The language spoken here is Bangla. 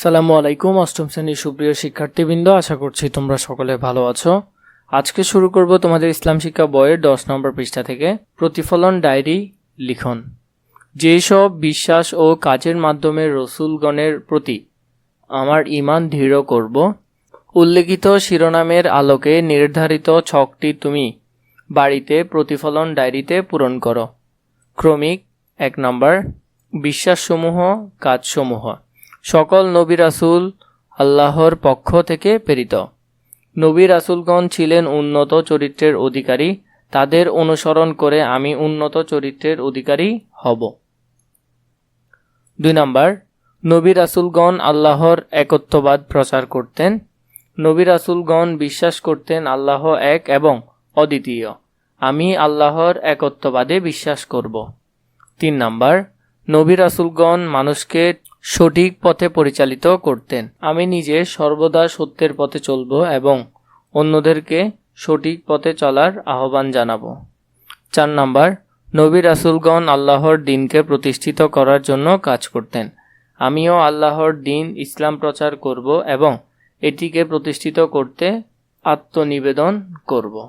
সালামু আলাইকুম, অষ্টম শ্রেণির সুপ্রিয় শিক্ষার্থীবৃন্দ, আশা করছি তোমরা সকলে ভালো আছো। আজকে শুরু করব তোমাদের ইসলাম শিক্ষা বইয়ের দশ নম্বর পৃষ্ঠা থেকে। প্রতিফলন ডায়েরি লিখন। যেসব বিশ্বাস ও কাজের মাধ্যমে রসুলগণের প্রতি আমার ইমান দৃঢ় করব, উল্লেখিত শিরোনামের আলোকে নির্ধারিত ছকটি তুমি বাড়িতে প্রতিফলন ডায়েরিতে পূরণ করো। ক্রমিক এক নম্বর, বিশ্বাসসমূহ, কাজসমূহ। সকল নবী রাসূল আল্লাহর পক্ষ থেকে প্রেরিত। নবী রাসূলগণ ছিলেন উন্নত চরিত্রের অধিকারী। তাদের অনুসরণ করে আমি উন্নত চরিত্রের অধিকারী হব। দুই নম্বর, নবী রাসূলগণ আল্লাহর একত্ববাদ প্রচার করতেন। নবী রাসূলগণ বিশ্বাস করতেন আল্লাহ এক এবং অদ্বিতীয়। আমি আল্লাহর একত্ববাদে বিশ্বাস করব। তিন নম্বর, নবী রাসূলগণ মানুষকে সঠিক পথে পরিচালিত করতেন। আমি নিজে সর্বদা সত্যের পথে চলব এবং অন্যদেরকে সঠিক পথে চলার আহ্বান জানাব। চার নাম্বার, নবী রাসুলগণ আল্লাহর দিনকে প্রতিষ্ঠিত করার জন্য কাজ করতেন। আমিও আল্লাহর দিন ইসলাম প্রচার করব এবং এটিকে প্রতিষ্ঠিত করতে আত্মনিবেদন করব।